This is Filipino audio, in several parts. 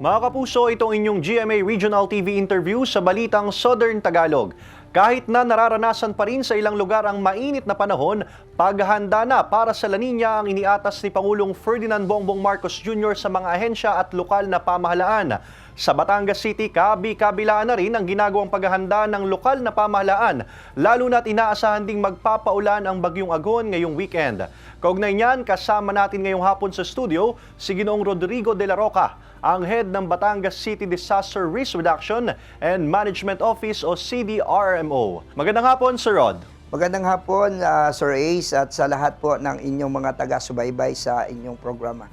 Mga kapuso, itong inyong GMA Regional TV interview sa Balitang Southern Tagalog. Kahit na nararanasan pa rin sa ilang lugar ang mainit na panahon, paghahanda na para sa La Nina ang iniatas ni Pangulong Ferdinand Bongbong Marcos Jr. sa mga ahensya at lokal na pamahalaan. Sa Batangas City, kabi-kabilaan na rin ang ginagawang paghahanda ng lokal na pamahalaan, lalo na't inaasahan ding magpapaulan ang bagyong agon ngayong weekend. Kaugnay niyan, kasama natin ngayong hapon sa studio si Ginoong Rodrigo de la Roca, ang head ng Batangas City Disaster Risk Reduction and Management Office o CDRMO. Magandang hapon, Sir Rod. Magandang hapon, ah, Sir Ace, at sa lahat po ng inyong mga taga-subaybay sa inyong programa.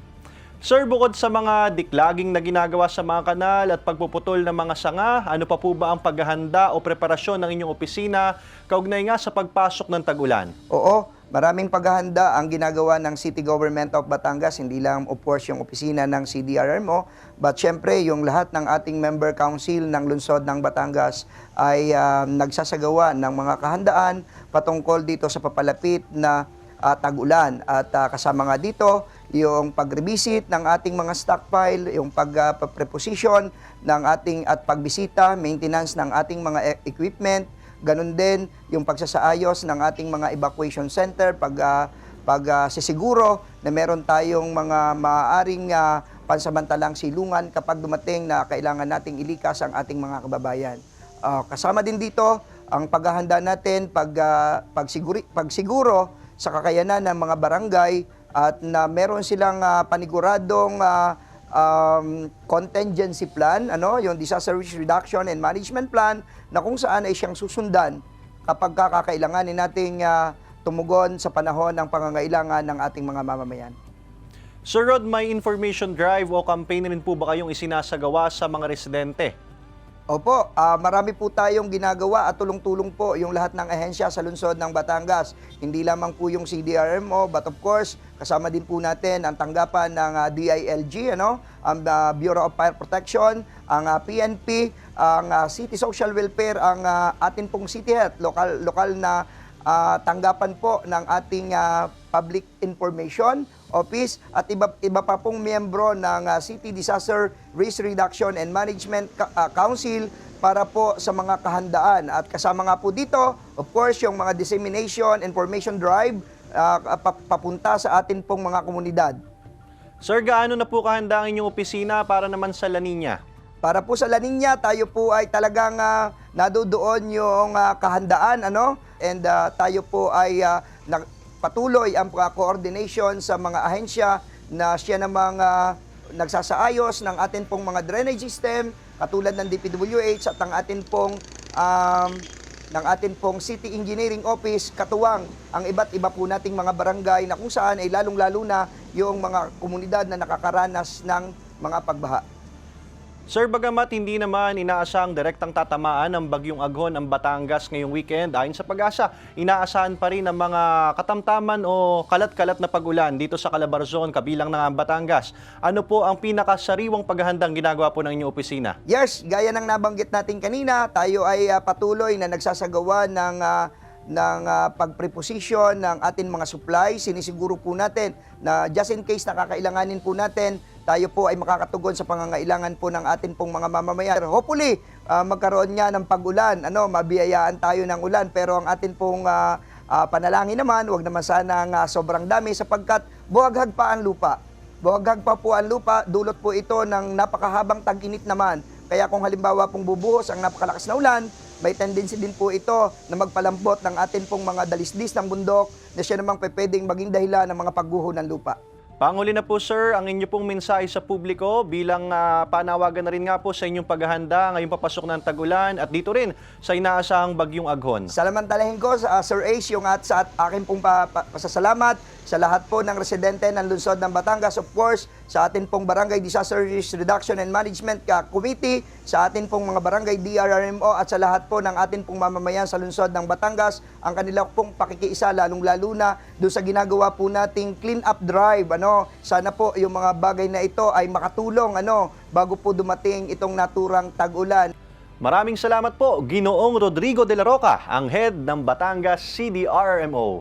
Sir, bukod sa mga diklaging na ginagawa sa mga kanal at pagpuputol ng mga sanga, ano pa po ba ang paghahanda o preparasyon ng inyong opisina kaugnay nga sa pagpasok ng tag-ulan? Oo, maraming paghahanda ang ginagawa ng City Government of Batangas, hindi lang of course yung opisina ng CDRMO, but syempre yung lahat ng ating member council ng lungsod ng Batangas ay ah, nagsasagawa ng mga kahandaan patungkol dito sa papalapit na ah, tag-ulan. At ah, kasama nga dito yung pag-revisit ng ating mga stockpile, yung pag-preposition ng ating at pagbisita, maintenance ng ating mga e- equipment, ganun din yung pagsasaayos ng ating mga evacuation center, pag ah, pag ah, sisiguro na meron tayong mga maaaring ah, pansamantalang silungan kapag dumating na kailangan nating ilikas ang ating mga kababayan. Ah, kasama din dito ang paghahanda natin pag ah, pagsiguri, pagsiguro sa kakayanan ng mga barangay at na meron silang ah, paniguradong ah, um, contingency plan, ano, yung disaster risk reduction and management plan na kung saan ay siyang susundan kapag kakailanganin nating ah, tumugon sa panahon ng pangangailangan ng ating mga mamamayan. Sir Rod, may information drive o campaign rin po ba kayong isinasagawa sa mga residente? Opo, ah, marami po tayong ginagawa at tulong-tulong po yung lahat ng ahensya sa lungsod ng Batangas. Hindi lamang po yung CDRMO, but of course, kasama din po natin ang tanggapan ng ah, DILG, ano, ang ah, Bureau of Fire Protection, ang ah, PNP, ang ah, City Social Welfare, ang ah, atin pong City Health, lokal, lokal na ah, tanggapan po ng ating ah, Public Information Office at iba, iba pa pong miyembro ng ah, City Disaster Risk Reduction and Management ah, Council para po sa mga kahandaan. At kasama nga po dito, of course, yung mga dissemination, information drive pa- papunta sa atin pong mga komunidad. Sir, gaano na po kahanda ang inyong opisina para naman sa La Nina? Para po sa La Nina, tayo po ay talagang uh, nadudoon yung ah, kahandaan ano and ah, tayo po ay nag- patuloy ang coordination sa mga ahensya na siya namang ah, nagsasaayos ng atin pong mga drainage system katulad ng DPWH at ang atin pong um, ng atin pong City Engineering Office katuwang ang iba't iba po nating mga barangay na kung saan ay lalong-lalo na yung mga komunidad na nakakaranas ng mga pagbaha. Sir, bagamat hindi naman inaasang direktang tatamaan ng bagyong aghon ang Batangas ngayong weekend, ayon sa pag-asa, inaasahan pa rin ang mga katamtaman o kalat-kalat na pag-ulan dito sa Calabarzon, kabilang ng ang Batangas. Ano po ang pinakasariwang paghahandang ginagawa po ng inyong opisina? Yes, gaya ng nabanggit natin kanina, tayo ay ah, patuloy na nagsasagawa ng ah, ng ah, pagpreposition ng ating mga supply. Sinisiguro po natin na just in case na kakailanganin po natin, tayo po ay makakatugon sa pangangailangan po ng atin pong mga mamamayan. Hopefully, ah, magkaroon nga ng pag-ulan, ano, mabiyayaan tayo ng ulan, pero ang atin pong ah, ah, panalangin naman, wag naman sana nga sobrang dami sapagkat buhaghag pa ang lupa. Buhaghag pa po ang lupa, dulot po ito ng napakahabang tag-init naman. Kaya kung halimbawa pong bubuhos ang napakalakas na ulan, may tendency din po ito na magpalambot ng atin pong mga dalisdis ng bundok na siya namang pwedeng maging dahilan ng mga pagguho ng lupa. Panguli na po sir, ang inyo pong mensahe sa publiko bilang ah, panawagan na rin nga po sa inyong paghahanda ngayong papasok ng tagulan at dito rin sa inaasahang bagyong aghon. Salamantalahin ko sa Sir Ace yung at sa at akin pong pa, pa- pasasalamat sa lahat po ng residente ng lungsod ng Batangas. Of course, sa atin pong Barangay Disaster Risk Reduction and Management Committee, sa atin pong mga barangay DRRMO at sa lahat po ng atin pong mamamayan sa lungsod ng Batangas, ang kanila pong pakikiisa lalong-lalo na doon sa ginagawa po nating clean up drive. Ano, sana po yung mga bagay na ito ay makatulong ano bago po dumating itong naturang tag-ulan. Maraming salamat po, Ginoong Rodrigo de la Roca, ang head ng Batangas CDRMO.